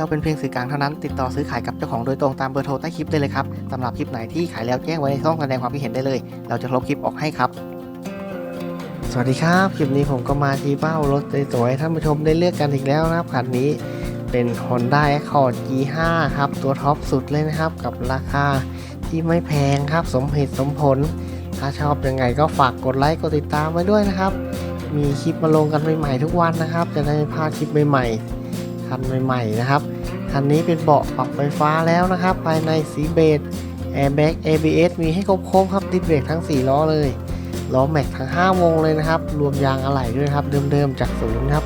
เราเป็นเพียงสื่อกลางเท่านั้น ติดต่อซื้อขายกับเจ้าของโดยตรงตามเบอร์โทรใต้คลิปได้เลยครับสำหรับคลิปไหนที่ขายแล้วแจ้งไว้ในช่องแสดงความคิดเห็นได้เลย เราจะลบคลิปออกให้ครับ สวัสดีครับคลิปนี้ผมก็มาที่เบ้ารถสวยๆท่านผู้ชมได้เลือกกันอีกแล้วนะครับคันนี้เป็น Honda Accord G5 ครับ ตัวท็อปสุดเลยนะครับ กับราคาที่ไม่แพงครับ สมเหตุสมผล ถ้าชอบยังไงก็ฝากกดไลค์กดติดตามไว้ด้วยนะครับ มีคลิปมาลงกันใหม่ๆทุกวันนะครับ จะได้ไม่พลาดคลิปใหม่ๆ คันใหม่ๆนะครับ คันนี้เป็นเบาะปรับไฟฟ้าแล้วนะครับ ภายในสีเบจแอร์แบ็ก ABS มีให้ครบๆครับดิสเบรกทั้ง 4 ล้อเลยล้อแม็กทั้ง 5 วงเลยนะครับ รวมยางอะไหล่ด้วยครับ เดิมๆจากศูนย์ครับ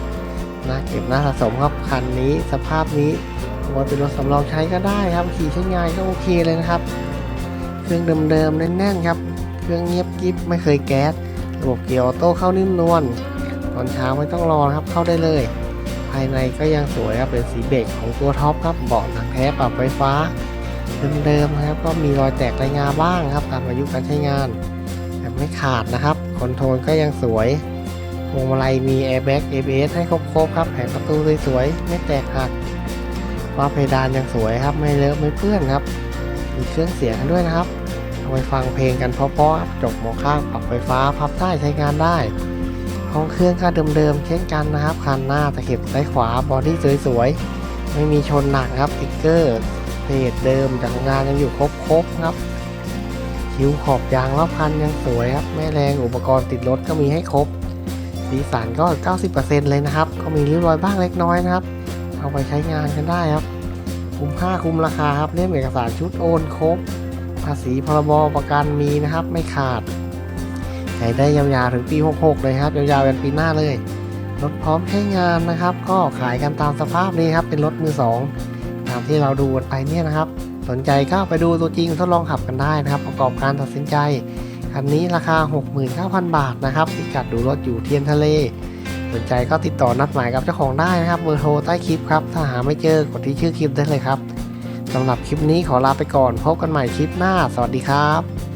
น่าเก็บน่าสะสมครับ คันนี้สภาพนี้เอาเป็นรถสำรองใช้ก็ได้ครับ ขี่ใช้งานก็โอเคเลยนะครับ เครื่องเดิมๆแน่นๆครับ เครื่องเงียบกริบไม่เคยแก๊ส ระบบเกียร์ออโต้เข้านิ่มนวล ตอนเช้าไม่ต้องรอครับเข้าได้เลย ภายในก็ยังสวยครับเป็นสีเบจของตัวท็อปครับเบาะหนังแท้ปรับไฟฟ้าเดิมๆนะครับก็มีรอยแตกรายงาบ้างครับ ตามอายุการใช้งานแต่ไม่ขาดนะครับคอนโทรลก็ยังสวยพวงมาลัยมีแอร์แบ็ก ABS ให้ครบๆครับแผงประตูสวยๆไม่แตกหักว่าเพดานยังสวยครับไม่เลอะไม่เปื้อนครับมีเครื่องเสียงให้ด้วยนะครับเอาไปฟังเพลงกันเพราะๆครับจบหมอข้างปรับไฟฟ้าพับได้ใช้งานได้ ห้องเครื่องก็เดิมๆเช่นกันนะครับคันหน้าตะเข็บซ้ายขวาบอดี้สวยๆ ไม่มีชนหนักครับสติ๊กเกอร์เพจเดิมจากงงานยังอยู่ครบๆครับ คิ้วขอบยางรอบคันยังสวยครับแม่แรงอุปกรณ์ติดรถก็มีให้ครบสีสันก็ 90%เลยนะครับ ก็มีริ้วรอยบ้างเล็กน้อยนะครับ เอาไปใช้งานกันได้ครับ คุ้มค่าคุ้มราคาครับเล่มเอกสารชุดโอนครบ ภาษีพรบประกันมีนะครับ ไม่ขาด ช้ได้ยาวๆถึงปี 66 เลยครับ ยาวๆเป็นปีหน้าเลย รถพร้อมใช้งานนะครับ ก็ขายกันตามสภาพนี้ครับ เป็นรถมือสองตามที่เราดูกันไปเนี่ยนะครับ สนใจก็ไปดูตัวจริงทดลองขับกันได้นะครับ ประกอบการตัดสินใจ คันนี้ราคา 69,000 บาทนะครับพิกัดดูรถอยู่เทียนทะเล สนใจก็ติดต่อนัดหมายกับเจ้าของได้นะครับ เบอร์โทรใต้คลิปครับ ถ้าหาไม่เจอกดที่ชื่อคลิปได้เลยครับสำหรับคลิปนี้ขอลาไปก่อน พบกันใหม่คลิปหน้า สวัสดีครับ